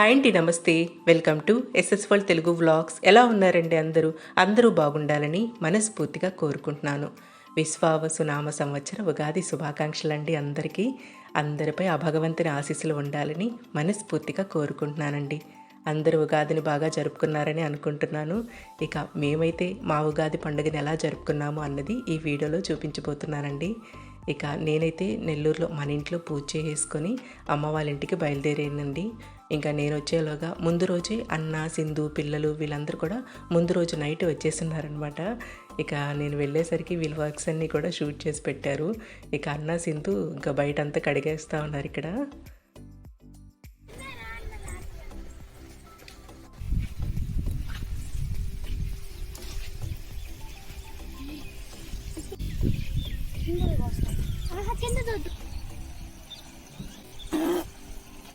Hi అండి నమస్తే. Welcome to ఎస్ఎస్వల్ తెలుగు వ్లాగ్స్ ఎలా ఉన్నారండి అందరూ? అందరూ బాగుండాలని మనస్ఫూర్తిగా కోరుకుంటున్నాను. విశ్వావసు నామ సంవత్సర ఉగాది శుభాకాంక్షలు అండి అందరికీ. అందరిపై ఆ భగవంతుని ఆశీస్సులు ఉండాలని మనస్ఫూర్తిగా కోరుకుంటున్నానండి. అందరూ ఉగాదిని బాగా జరుపుకున్నారని అనుకుంటున్నాను. ఇక మేమైతే మా ఉగాది పండుగని ఎలా జరుపుకున్నాము అన్నది ఈ వీడియోలో చూపించబోతున్నానండి. ఇక నేనైతే నెల్లూరులో మన ఇంట్లో పూజ చేసుకొని అమ్మ వాళ్ళ ఇంటికి బయలుదేరానండి. ఇంకా నేను వచ్చేలోగా ముందు రోజే అన్న సింధు పిల్లలు వీళ్ళందరూ కూడా ముందు రోజు నైట్ వచ్చేస్తున్నారనమాట ఇక నేను వెళ్ళేసరికి వీళ్ళ వర్క్స్ అన్నీ కూడా షూట్ చేసి పెట్టారు. ఇక అన్న సింధు ఇంకా బయట అంతా కడిగేస్తూ ఉన్నారు ఇక్కడ.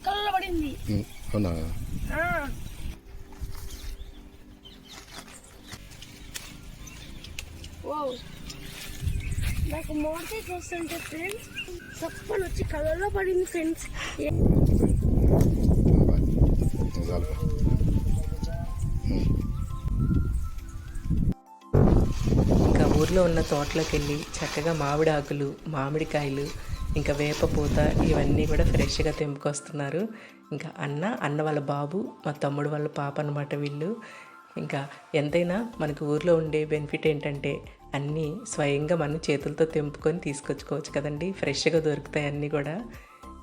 కళ్ళ పడింది ఉమ్, అవునా వావ్ నాకు మోడతే చూస్తుంటే ఫ్రెండ్స్ చప్పని వచ్చి కళ్ళలో పడింది ఫ్రెండ్స్ ఇంకా ఊర్లో ఉన్న తోటలోకి వెళ్ళి చక్కగా మామిడి ఆకులు మామిడికాయలు ఇంకా వేపపూత ఇవన్నీ కూడా ఫ్రెష్గా తెంపుకొస్తున్నారు. ఇంకా అన్న అన్న వాళ్ళ బాబు మా తమ్ముడు వాళ్ళ పాప అనమాట వీళ్ళు. ఇంకా ఎంతైనా మనకు ఊర్లో ఉండే బెనిఫిట్ ఏంటంటే అన్నీ స్వయంగా మనం చేతులతో తెంపుకొని తీసుకొచ్చుకోవచ్చు కదండి. ఫ్రెష్గా దొరుకుతాయి అన్నీ కూడా.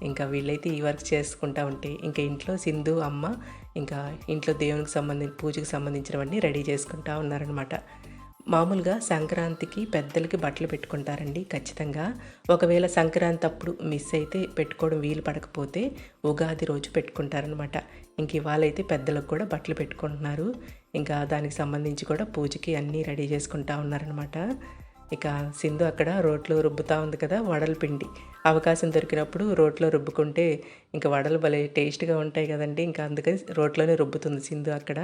ఇంకా వీళ్ళైతే ఈ వర్క్ చేసుకుంటా ఉంటే ఇంకా ఇంట్లో సింధు అమ్మ ఇంకా ఇంట్లో దేవునికి సంబంధించి పూజకి సంబంధించినవన్నీ రెడీ చేసుకుంటా ఉన్నారనమాట మామూలుగా సంక్రాంతికి పెద్దలకి బట్టలు పెట్టుకుంటారండి ఖచ్చితంగా. ఒకవేళ సంక్రాంతి అప్పుడు మిస్ అయితే పెట్టుకోవడం వీలు పడకపోతే ఉగాది రోజు పెట్టుకుంటారనమాట ఇంక ఇవాళ అయితే పెద్దలకు కూడా బట్టలు పెట్టుకుంటున్నారు. ఇంకా దానికి సంబంధించి కూడా పూజకి అన్నీ రెడీ చేసుకుంటా ఉన్నారనమాట ఇక సింధు అక్కడ రోట్లో రుబ్బుతా ఉంది కదా వడల పిండి. అవకాశం దొరికినప్పుడు రోట్లో రుబ్బుకుంటే ఇంకా వడలు భలే టేస్ట్గా ఉంటాయి కదండి. ఇంకా అందుకని రోట్లోనే రుబ్బుతుంది సింధు అక్కడ.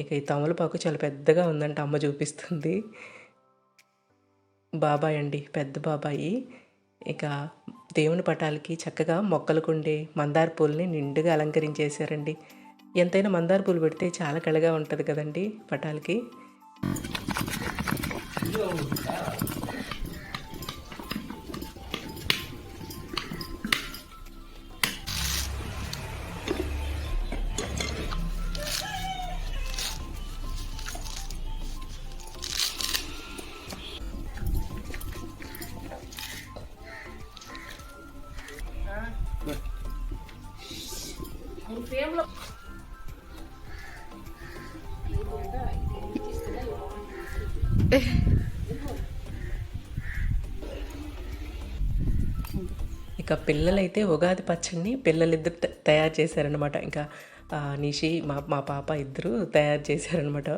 ఇక ఈ తమలపాకు చాలా పెద్దగా ఉందంట అమ్మ చూపిస్తుంది. బాబాయ్ అండి పెద్ద బాబాయి. ఇక దేవుని పటాలకి చక్కగా మొక్కలకుండే మందార పూలని నిండుగా అలంకరించేశారండి. ఎంతైనా మందార పూలు పెడితే చాలా కళగా ఉంటుంది కదండి పటాలకి. ఇంకా పిల్లలైతే ఉగాది పచ్చడిని పిల్లలిద్దరు త- తయారు చేశారనమాట ఇంకా నిషి మా మా పాప ఇద్దరు తయారు చేశారనమాట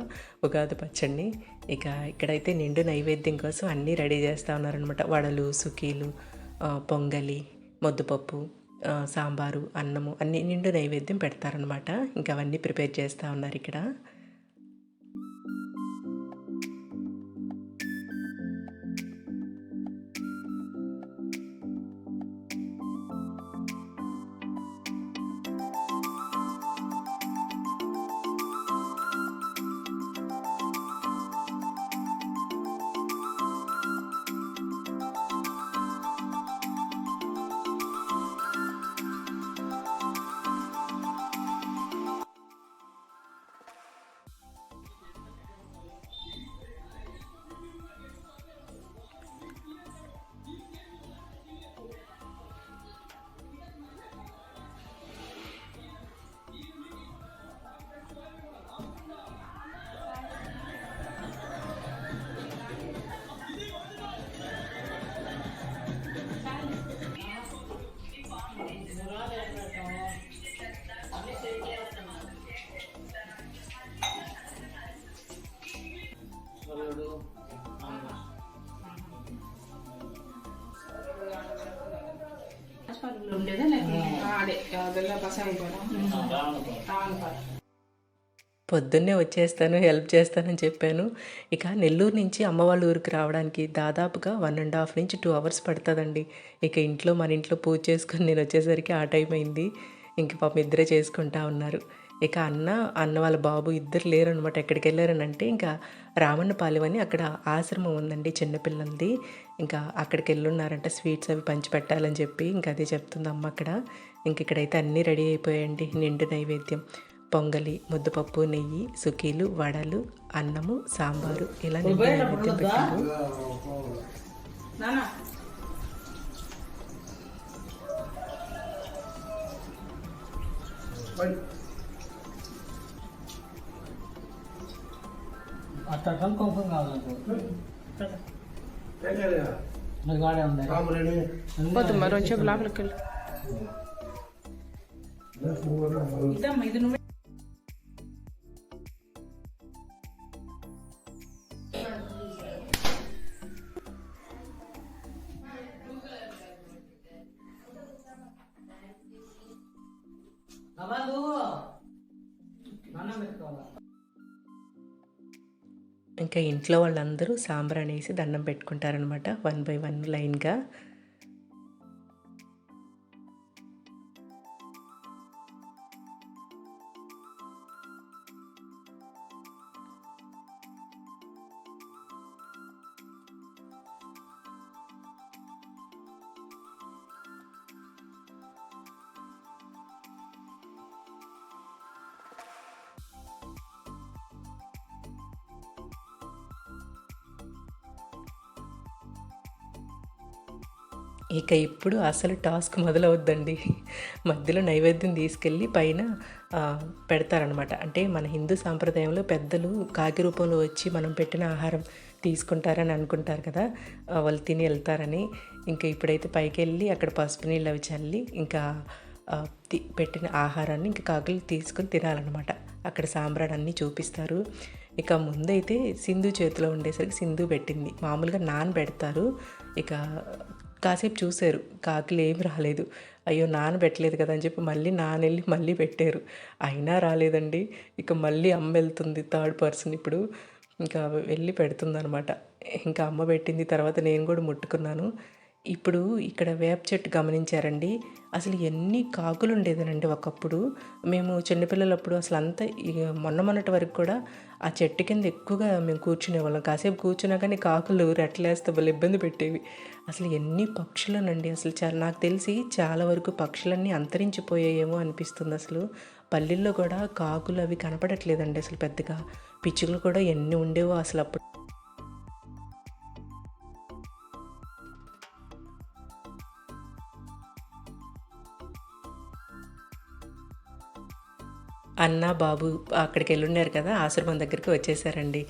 ఉగాది పచ్చడిని. ఇక ఇక్కడైతే నిండు నైవేద్యం కోసం అన్నీ రెడీ చేస్తూ ఉన్నారనమాట వడలు సుకీలు పొంగలి ముద్దపప్పు సాంబారు అన్నము అన్ని నిండు నైవేద్యం పెడతారనమాట ఇంకా అవన్నీ ప్రిపేర్ చేస్తూ ఉన్నారు ఇక్కడ. పరుగులు లేకపోతే పొద్దున్నే వచ్చేస్తాను హెల్ప్ చేస్తానని చెప్పాను. ఇక నెల్లూరు నుంచి అమ్మ వాళ్ళ ఊరికి రావడానికి దాదాపుగా వన్ అండ్ హాఫ్ నుంచి టూ అవర్స్ పడుతుందండి. ఇక ఇంట్లో మన ఇంట్లో పూజ చేసుకుని నేను వచ్చేసరికి ఆ టైం అయింది. ఇంక పాప ఇద్దరే చేసుకుంటా ఉన్నారు. ఇక అన్న అన్న వాళ్ళ బాబు ఇద్దరు లేరు అనమాట ఎక్కడికి వెళ్ళారని అంటే ఇంకా రామన్నపాలెం అని అక్కడ ఆశ్రమం ఉందండి చిన్నపిల్లలది ఇంకా అక్కడికి వెళ్ళున్నారంట స్వీట్స్ అవి పంచి పెట్టాలని చెప్పి ఇంకా అదే చెప్తుంది అమ్మ అక్కడ. ఇంక ఇక్కడైతే అన్నీ రెడీ అయిపోయాయండి నిండు నైవేద్యం పొంగలి ముద్దపప్పు నెయ్యి సుకీలు వడలు అన్నము సాంబారు. ఇలా నిండు నైవేద్యం పెట్టారు నానా. అట్లా కుంకుమ కావాలి మరి వాడే ఉంది పోతు మరి వచ్చే లోపలికి వెళ్ళు ఇదమ్మా ఇది నువ్వే ఇంకా ఇంట్లో వాళ్ళందరూ సాంబ్రాణి వేసి దండం పెట్టుకుంటారనమాట వన్ బై వన్ లైన్గా. ఇక ఇప్పుడు అసలు టాస్క్ మొదలవుద్దండి. మధ్యలో నైవేద్యం తీసుకెళ్ళి పైన పెడతారనమాట అంటే మన హిందూ సాంప్రదాయంలో పెద్దలు కాకి రూపంలో వచ్చి మనం పెట్టిన ఆహారం తీసుకుంటారని అనుకుంటారు కదా. వాళ్ళు తిని వెళ్తారని. ఇంకా ఇప్పుడైతే పైకి వెళ్ళి అక్కడ పసుపు నీళ్ళు అవి చల్లి ఇంకా తి- పెట్టిన ఆహారాన్ని ఇంకా కాకులు తీసుకొని తినాలన్నమాట. అక్కడ సాంబ్రాన్ని అన్నీ చూపిస్తారు. ఇక ముందైతే సింధు చేతిలో ఉండేసరికి సింధు పెట్టింది. మామూలుగా నాన్ పెడతారు. ఇక కాసేపు చూశారు. కాకులు ఏం రాలేదు. అయ్యో నాన్న పెట్టలేదు కదా అని చెప్పి మళ్ళీ నానెళ్ళి మళ్ళీ పెట్టారు. అయినా రాలేదండి. ఇక మళ్ళీ అమ్మ వెళ్తుంది థర్డ్ పర్సన్ ఇప్పుడు. ఇంకా వెళ్ళి పెడుతుంది అనమాట ఇంకా అమ్మ పెట్టింది తర్వాత నేను కూడా ముట్టుకున్నాను. ఇప్పుడు ఇక్కడ వేప చెట్టు గమనించారండి. అసలు ఎన్ని కాకులు ఉండేదనండి ఒకప్పుడు. మేము చిన్నపిల్లలప్పుడు అసలు అంతా ఇక మొన్న మొన్నటి వరకు కూడా ఆ చెట్టు కింద ఎక్కువగా మేము కూర్చునేవాళ్ళం. కాసేపు కూర్చున్నా కానీ కాకులు రెట్లేస్తే వాళ్ళు ఇబ్బంది పెట్టేవి. అసలు ఎన్ని పక్షులనండి అసలు చాలా నాకు తెలిసి చాలా వరకు పక్షులన్నీ అంతరించిపోయాయేమో అనిపిస్తుంది అసలు. పల్లెల్లో కూడా కాకులు అవి కనపడట్లేదండి అసలు పెద్దగా. పిచ్చుకలు కూడా ఎన్ని ఉండేవో అసలు అప్పుడు అన్న బాబు అక్కడికి వెళ్ళున్నారు కదా ఆశ్రమం దగ్గరికి వచ్చేసారండి.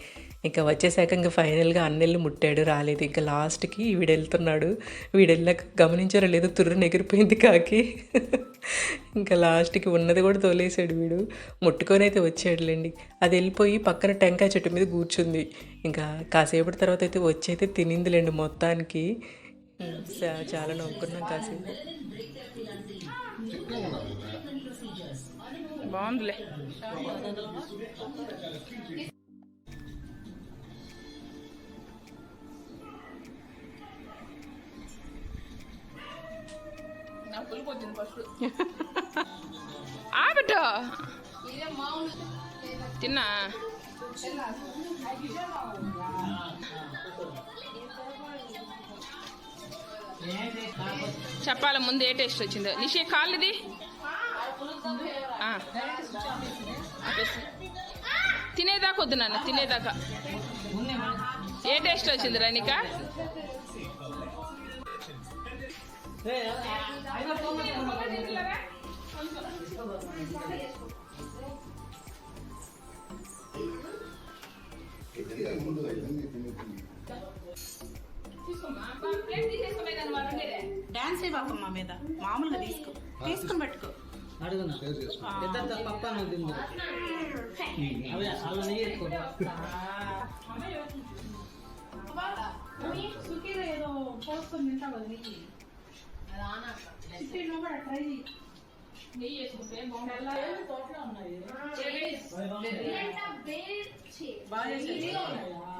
ఇంకా వచ్చేసాక ఇంకా ఫైనల్గా అన్నెళ్ళు ముట్టాడు రాలేదు. ఇంకా లాస్ట్కి వీడు వెళ్తున్నాడు వీడు వెళ్ళాక గమనించారో లేదో తుర్రుని ఎగిరిపోయింది కాకి. ఇంకా లాస్ట్కి ఉన్నది కూడా తోలేసాడు వీడు. ముట్టుకొని అయితే వచ్చాడులేండి. అది వెళ్ళిపోయి పక్కన టెంకాయ చెట్టు మీద కూర్చుంది. ఇంకా కాసేపటి తర్వాత అయితే వచ్చి అయితే తినిందిలేండి మొత్తానికి. చాలా నవ్వుకున్నాం కాసేపు. బాగుందిలే. ఆ బిడ్డ. తిన్నా. చెప్పాల ముందు ఏ టేస్ట్ వచ్చిందో. నిషే కాళ్ళది ఆ. తినేదాకా వద్దు నాన్న తినేదాకా. ఏ టేస్ట్ వచ్చింది రానిక డాన్స్ బాబమ్మ మీద. మామూలుగా తీసుకో. తీసుకుని పెట్టుకో. అడుగునా? ఇద్దరితో పప్ప నెయ్యి మీద తరిమేసాడు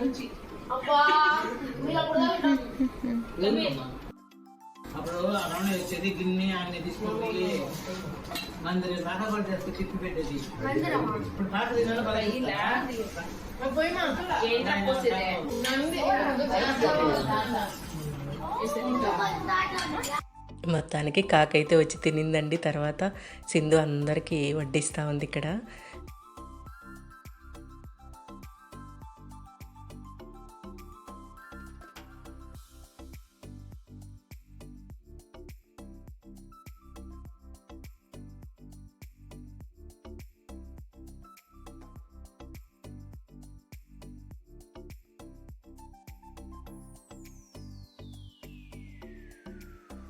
వచ్చి అప్పుడు రమణ వచ్చేది గిన్నె ఆయన తీసుకొని మందిరి దాకా కూడా చేస్తే తిప్పి పెట్టేది ఇప్పుడు తాట తినాలి మొత్తానికి కాకైతే వచ్చి తినిందండి. తర్వాత సింధు అందరికీ వడ్డిస్తూ ఉంది ఇక్కడ.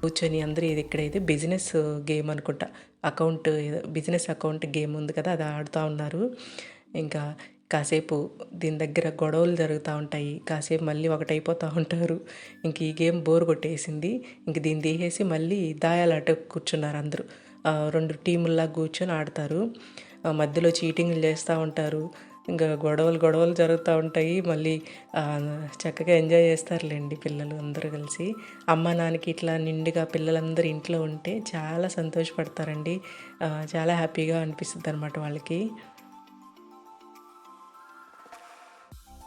కూర్చొని అందరూ ఇది ఇక్కడైతే బిజినెస్ గేమ్ అనుకుంటా. అకౌంట్ బిజినెస్ అకౌంట్ గేమ్ ఉంది కదా అది ఆడుతూ ఉన్నారు. ఇంకా కాసేపు దీని దగ్గర గొడవలు జరుగుతూ ఉంటాయి. కాసేపు మళ్ళీ ఒకటైపోతూ ఉంటారు. ఇంక ఈ గేమ్ బోర్ కొట్టేసింది. ఇంక దీన్ని తీసేసి మళ్ళీ దాయాలాట కూర్చున్నారు అందరూ. రెండు టీముల్లా కూర్చొని ఆడతారు. మధ్యలో చీటింగ్లు చేస్తూ ఉంటారు. ఇంకా గొడవలు గొడవలు జరుగుతూ ఉంటాయి. మళ్ళీ చక్కగా ఎంజాయ్ చేస్తారులేండి పిల్లలు అందరూ కలిసి. అమ్మ నాన్నకి ఇట్లా నిండుగా పిల్లలందరూ ఇంట్లో ఉంటే చాలా సంతోషపడతారండి. చాలా హ్యాపీగా అనిపిస్తుంది అనమాట వాళ్ళకి.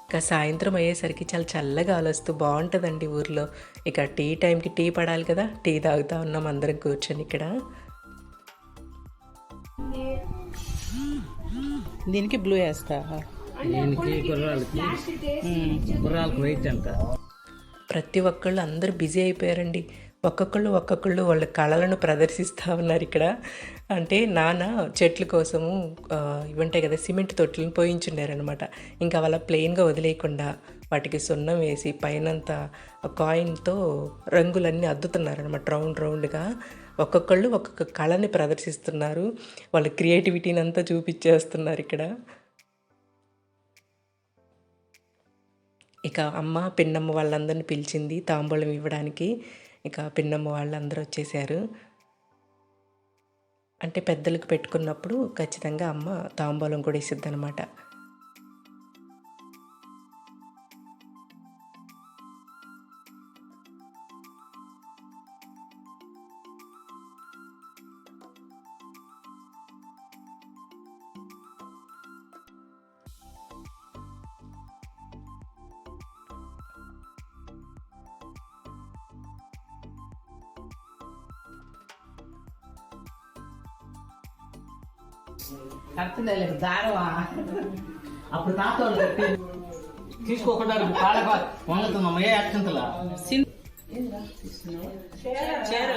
ఇంకా సాయంత్రం అయ్యేసరికి చాలా చల్లగా ఆలోస్తూ బాగుంటుందండి ఊర్లో. ఇక టీ టైంకి టీ పడాలి కదా. టీ తాగుతూ ఉన్నాం అందరం కూర్చొని ఇక్కడ. దీనికి బ్లూ వేస్తా. దీనికి గుర్రాలకి గుర్రాలకు వెయిట్ అంట ప్రతి ఒక్కళ్ళు అందరూ బిజీ అయిపోయారండి. ఒక్కొక్కళ్ళు ఒక్కొక్కళ్ళు వాళ్ళ కళలను ప్రదర్శిస్తూ ఉన్నారు ఇక్కడ. అంటే నాన్న చెట్ల కోసము ఆ, ఇవి ఉంటాయి కదా సిమెంట్ తొట్టులను పోయించున్నారనమాట ఇంకా వాళ్ళ ప్లెయిన్గా వదిలేయకుండా వాటికి సున్నం వేసి పైనంతా కాయిన్తో రంగులన్నీ అద్దుతున్నారనమాట రౌండ్ రౌండ్గా. ఒక్కొక్కళ్ళు ఒక్కొక్క కళని ప్రదర్శిస్తున్నారు. వాళ్ళ క్రియేటివిటీని అంతా చూపించేస్తున్నారు ఇక్కడ. ఇక అమ్మ పిన్నమ్మ వాళ్ళందరిని పిలిచింది తాంబూలం ఇవ్వడానికి. ఇక పిన్నమ్మ వాళ్ళందరూ వచ్చేసారు అంటే పెద్దలకు పెట్టుకున్నప్పుడు ఖచ్చితంగా అమ్మ తాంబూలం కూడా ఇస్తుంది కడుతుందా దారవా అప్పుడు కట్టి తీసుకోకుండా కాళ్ళ వంగుతుందమ్మా ఏ అక్షంతలా చీర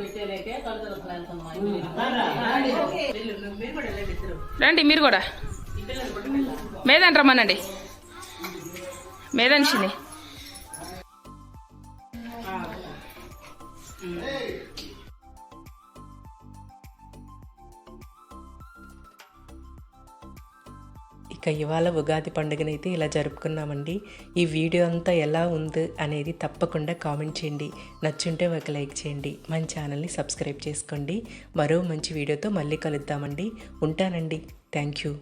పెట్టేలేకే రండి. మీరు కూడా మేదని రమ్మనండి. మేదనిషిని ఇక ఇవాళ ఉగాది పండుగనైతే ఇలా జరుపుకున్నామండి. ఈ వీడియో అంతా ఎలా ఉంది అనేది తప్పకుండా కామెంట్ చేయండి. నచ్చుంటే ఒక లైక్ చేయండి. మన ఛానల్ని సబ్స్క్రైబ్ చేసుకోండి. మరో మంచి వీడియోతో మళ్ళీ కలుద్దామండి. ఉంటానండి. Thank you.